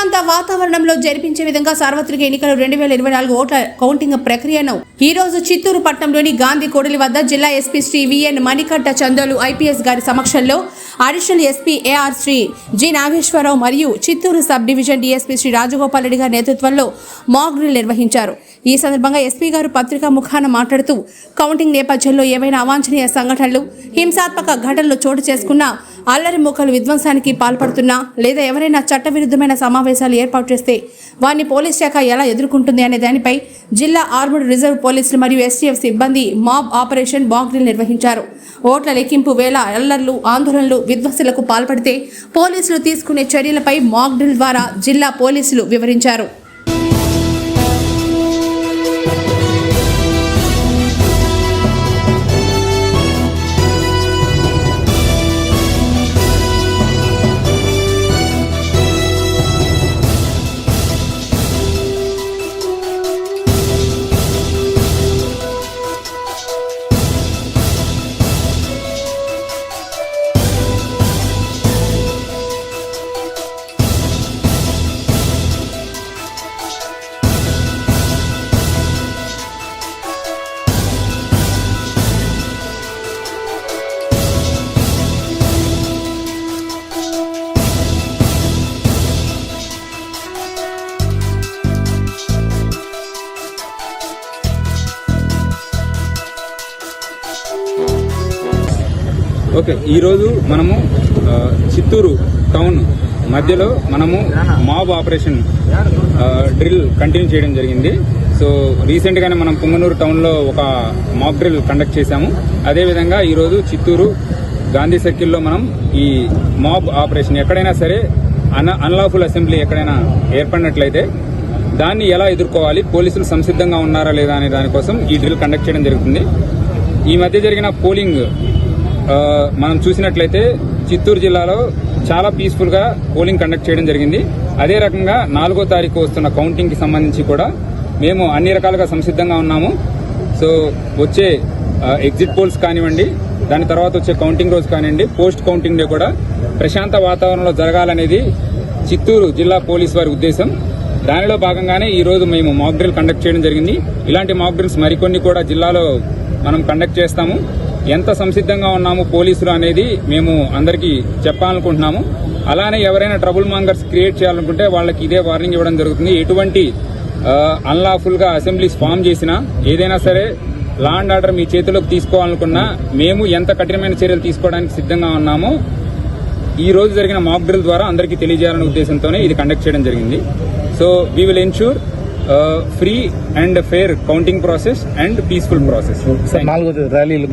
వాతావరణంలో జరిపించే విధంగా సార్వత్రిక ఎన్నికలు రెండు వేల ఇరవై నాలుగు ఓట్ల కౌంటింగ్ ప్రక్రియను ఈ రోజు చిత్తూరు పట్టణంలోని గాంధీ కోడలి వద్ద జిల్లా SP Shri V N Manikanta Chandolu IPS గారి సమక్షంలో additional SP AR Shri G Nageswararao మరియు Chittoor sub division DSP Shri Rajagopal Reddy గారి నేతృత్వంలో మాక్ డ్రిల్ నిర్వహించారు. ఈ సందర్భంగా ఎస్పీ గారు పత్రికా ముఖాన మాట్లాడుతూ కౌంటింగ్ నేపథ్యంలో ఏవైనా అవాంఛనీయ సంఘటనలు హింసాత్మక ఘటనలు చోటు చేసుకున్నా అల్లరి మూకలు విధ్వంసానికి పాల్పడుతున్నా లేదా ఎవరైనా చట్టవిరుద్ధమైన సమావేశాలు ఏర్పాటు చేస్తే వారిని పోలీస్ శాఖ ఎలా ఎదుర్కొంటుంది అనే దానిపై జిల్లా ఆర్మడ్ రిజర్వ్ పోలీసులు మరియు ఎస్టీఎఫ్ సిబ్బంది మాబ్ ఆపరేషన్ బాంగ్రీలు డ్రిల్ నిర్వహించారు. ఓట్ల లెక్కింపు వేళ అల్లర్లు ఆందోళనలు విధ్వంసులకు పాల్పడితే పోలీసులు తీసుకునే చర్యలపై మాక్ డ్రిల్ ద్వారా జిల్లా పోలీసులు వివరించారు. ఓకే ఈరోజు మనము చిత్తూరు టౌన్ మధ్యలో మనము మాబ్ ఆపరేషన్ డ్రిల్ కంటిన్యూ చేయడం జరిగింది. సో రీసెంట్గానే మనం పుంగనూరు టౌన్లో ఒక మాబ్ డ్రిల్ కండక్ట్ చేశాము. అదేవిధంగా ఈరోజు చిత్తూరు గాంధీ సర్కిల్లో మనం ఈ మాబ్ ఆపరేషన్ ఎక్కడైనా సరే అన్ అన్లాఫుల్ అసెంబ్లీ ఎక్కడైనా ఏర్పడినట్లయితే దాన్ని ఎలా ఎదుర్కోవాలి పోలీసులు సంసిద్ధంగా ఉన్నారా లేదా అనే దానికోసం ఈ డ్రిల్ కండక్ట్ చేయడం జరుగుతుంది. ఈ మధ్య జరిగిన పోలింగ్ మనం చూసినట్లయితే చిత్తూరు జిల్లాలో చాలా పీస్ఫుల్గా పోలింగ్ కండక్ట్ చేయడం జరిగింది. అదే రకంగా నాలుగో తారీఖు వస్తున్న కౌంటింగ్కి సంబంధించి కూడా మేము అన్ని రకాలుగా సంసిద్ధంగా ఉన్నాము. సో వచ్చే ఎగ్జిట్ పోల్స్ కానివ్వండి దాని తర్వాత వచ్చే కౌంటింగ్ రోజు కానివ్వండి పోస్ట్ కౌంటింగ్ డే కూడా ప్రశాంత వాతావరణంలో జరగాలనేది చిత్తూరు జిల్లా పోలీస్ వారి ఉద్దేశం. దానిలో భాగంగానే ఈరోజు మేము మాక్ డ్రిల్ కండక్ట్ చేయడం జరిగింది. ఇలాంటి మాక్ డ్రిల్స్ మరికొన్ని కూడా జిల్లాలో మనం కండక్ట్ చేస్తాము. ఎంత సంసిద్ధంగా ఉన్నాము పోలీసులు అనేది మేము అందరికీ చెప్పాలనుకుంటున్నాము. అలానే ఎవరైనా ట్రబుల్ మాంగర్స్ క్రియేట్ చేయాలనుకుంటే వాళ్ళకి ఇదే వార్నింగ్ ఇవ్వడం జరుగుతుంది. ఎటువంటి అన్లాఫుల్గా అసెంబ్లీస్ ఫామ్ చేసినా ఏదైనా సరే లా అండ్ ఆర్డర్ మీ చేతిలోకి తీసుకోవాలనుకున్నా మేము ఎంత కఠినమైన చర్యలు తీసుకోవడానికి సిద్ధంగా ఉన్నామో ఈ రోజు జరిగిన మాక్ డ్రిల్ ద్వారా అందరికీ తెలియజేయాలనే ఉద్దేశంతోనే ఇది కండక్ట్ చేయడం జరిగింది. So we will ensure free and fair counting process and peaceful process ర్యాలీలు